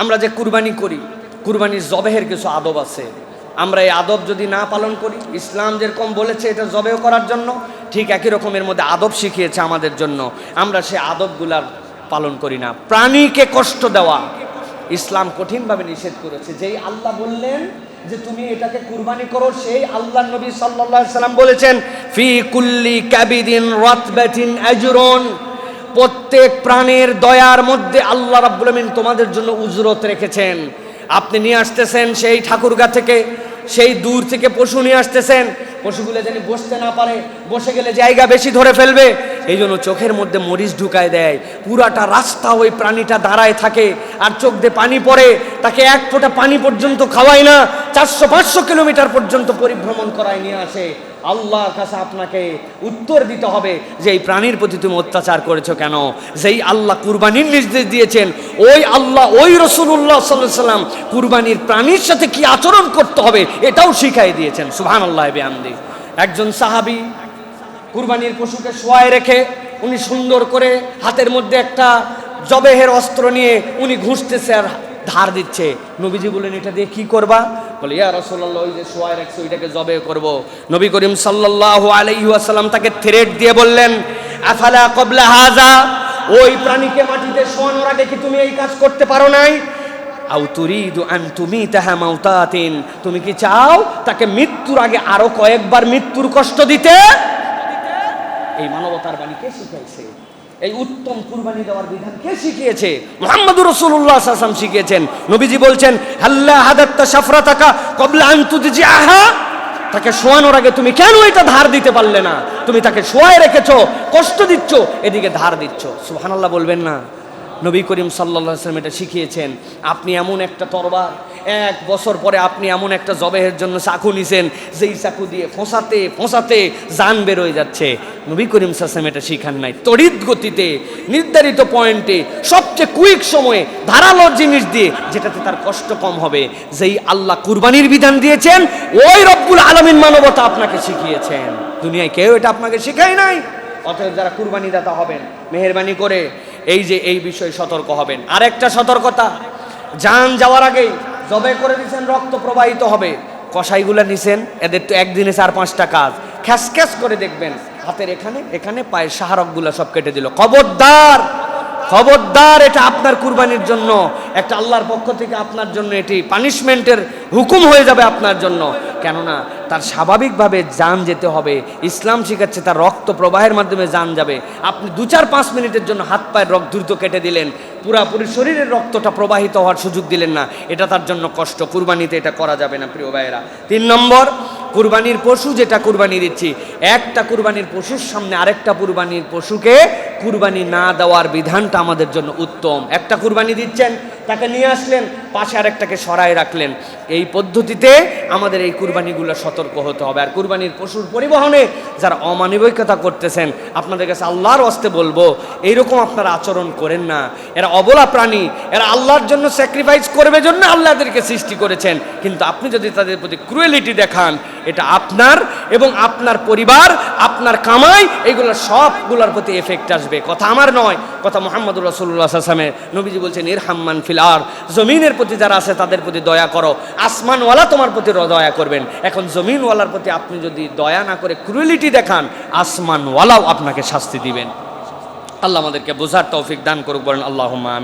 আমরা যে কুরবানি করি, কুরবানির জবেহের কিছু আদব আছে। আমরা এই আদব যদি না পালন করি, ইসলাম যেরকম বলেছে এটা জবেও করার জন্য, ঠিক একই রকমের মধ্যে আদব শিখিয়েছে আমাদের জন্য। আমরা সে আদবগুলার পালন করি না। প্রাণীকে কষ্ট দেওয়া, ইসলাম কঠিনভাবে নিষেধ করেছে। যেই আল্লাহ বললেন যে তুমি এটাকে কুরবানি করো, সেই আল্লাহ নবী সাল্লাল্লাহু সাল্লাম বলেছেন, ফি কুল্লি ক্যাবিদিন রতবাতিন আজরুন। প্রত্যেক প্রাণের দয়ার মধ্যে আল্লাহ রাব্বুল আমিন তোমাদের জন্য উজরত রেখেছেন। আপনি নিয়ে আসতেছেন সেই ঠাকুরগা থেকে, সেই দূর থেকে পশু নিয়ে আসতেছেন। পশুগুলো যেন বসতে না পারে, বসে গেলে জায়গা বেশি ধরে ফেলবে। এই জন্য চোখের মধ্যে মরিচ ঢুকায় দেয়। পুরাটা রাস্তা ওই প্রাণীটা দাঁড়ায় থাকে আর চোখ দিয়ে পানি পড়ে। তাকে এক ফোঁটা পানি পর্যন্ত খাওয়ায় না, চারশো পাঁচশো কিলোমিটার পর্যন্ত পরিভ্রমণ করায় নিয়ে আসে। আল্লাহর কাছে আপনাকে উত্তর দিতে হবে যে এই প্রাণীর প্রতি তুমি অত্যাচার করেছ কেন? যেই আল্লাহ কুরবানির নির্দেশ দিয়েছেন, ওই আল্লাহ, ওই রসুল্লাহ সাল্লাহ সাল্লাম কুরবানির প্রাণীর সাথে কি আচরণ করতে হবে এটাও শিখাই দিয়েছেন। সুহান আল্লাহ বেআমদি একজন সাহাবি কুরবানির পশুকে শোয়ায় রেখে উনি সুন্দর করে হাতের মধ্যে একটা জবেহের অস্ত্র নিয়ে উনি ঘুষতেছে আর ধার দিচ্ছে। নবীজি বলেন এটা দিয়ে কি করবা? বলে ইয়া রসল্লাহ ওই যে শোয়ায় রাখছে, ওইটাকে জবে করব। নবী করিম সাল্লাল্লাহু আলাইহি ওয়াসাল্লাম তাকে থ্রেট দিয়ে বললেন, আফালা কবলা হাজা? ওই প্রাণীকে মাটিতে শোয়ানোর আগে কি তুমি এই কাজ করতে পারো নাই? আউ তুরিদু আন তুমি মাউতাতিন। তুমি কি চাও তাকে মৃত্যুর আগে আরও কয়েকবার মৃত্যুর কষ্ট দিতে? এই মানবতার বাণী কে শিখাইছে? এই উত্তম কুরবানি দেওয়ার বিধান কে শিখিয়েছে? মোহাম্মদ রসুল্লাহ আসলাম শিখিয়েছেন। নবীজি বলছেন, হাল্লা হাদাত্তা সাফরা থাকা কবলা আন্তুদি আহা তাকে শোয়ানোর আগে তুমি কেন এটা ধার দিতে পারলে না? তুমি তাকে শোয়ায় রেখেছো, কষ্ট দিচ্ছ, এদিকে ধার দিচ্ছ। সুহানাল্লাহ বলবেন না। নবী করিম সাল্লাহ সাল্লাম এটা শিখিয়েছেন, আপনি এমন একটা তরবার, এক বছর পরে আপনি এমন একটা জবেহের জন্য চাকু নিছেন, যেই চাকু দিয়ে ফোঁসাতে ফোঁসাতে জান বেরোয় যাচ্ছে। নবী করিম সাল্লাম এটা শিখান নাই। তড়িৎ গতিতে, নির্ধারিত পয়েন্টে, সবচেয়ে কুইক সময়ে ধারালো জিনিস দিয়ে, যেটাতে তার কষ্ট কম হবে, যেই আল্লাহ কুরবানির বিধান দিয়েছেন, ওই রব্বুল আলমিন মানবতা আপনাকে শিখিয়েছেন। দুনিয়ায় কেউ এটা আপনাকে শিখায় নাই। অতএব যারা কুরবানি দাতা হবেন, মেহরবানি করে এই যে এই বিষয়ে সতর্ক হবেন। আরেকটা সতর্কতা, যান যাওয়ার আগে জবে করে দিয়েছেন রক্ত প্রবাহিত হবে। কষাইগুলো নিছেন, এদের তো একদিনে চার পাঁচটা কাজ। খ্যাস খ্যাস করে দেখবেন, হাতের এখানে এখানে পায়ের সাহারকগুলো সব কেটে দিল। খবরদার! খবরদার, এটা আপনার কুরবানির জন্য। একটা আল্লাহর পক্ষ থেকে আপনার জন্য এটি পানিশমেন্টের হুকুম হয়ে যাবে আপনার জন্য। কেননা, তার স্বাভাবিকভাবে যান যেতে হবে। ইসলাম শিখাচ্ছে তার রক্ত প্রবাহের মাধ্যমে যান যাবে। আপনি দু চার পাঁচ মিনিটের জন্য হাত পায়ের রক্ত দ্রুত কেটে দিলেন। পুরাপুরি শরীরের রক্তটা প্রবাহিত হওয়ার সুযোগ দিলেন না। এটা তার জন্য কষ্ট। কুরবানিতে এটা করা যাবে না, প্রিয় ভাইয়েরা। তিন নম্বর, কুরবানির পশু যেটা কুরবানি দিচ্ছি, একটা কুরবানির পশুর সামনে আরেকটা কুরবানির পশুকে কুরবানি না দেওয়ার বিধানটা আমাদের জন্য উত্তম। একটা কুরবানি দিচ্ছেন, তাকে নিয়ে আসলেন, পাশে আরেকটাকে সরায় রাখলেন। এই পদ্ধতিতে আমাদের এই কুরবানিগুলো সতর্ক হতে হবে। আর কুরবানির পশুর পরিবহনে যারা অমানবিকতা করতেছেন, আপনাদের কাছে আল্লাহর অস্তে বলব, এইরকম আপনারা আচরণ করেন না। এরা অবলা প্রাণী, এরা আল্লাহর জন্য স্যাক্রিফাইস করবে জন্য আল্লাহদেরকে সৃষ্টি করেছেন। কিন্তু আপনি যদি তাদের প্রতি ক্রুয়েলিটি দেখান, এটা আপনার এবং আপনার পরিবার, আপনার কামাই, এগুলো সবগুলোর প্রতি এফেক্ট আসবে। কথা আমার নয়, কথা মোহাম্মদুর রসুল্লাহ আসলামের নবীজি বলছেন ইর হাম্মান ফিলার জমিনের প্রতি যারা আছে তাদের প্রতি দয়া করো। আসমানওয়ালা তোমার প্রতি দয়া করবেন। এখন জমিনওয়ালার প্রতি আপনি যদি দয়া না করে ক্রুয়েলিটি দেখান, আসমানওয়ালাও আপনাকে শাস্তি দিবেন। আল্লাহ আমাদেরকে বোঝার তৌফিক দান করুক, বলেন আল্লাহ আমিন।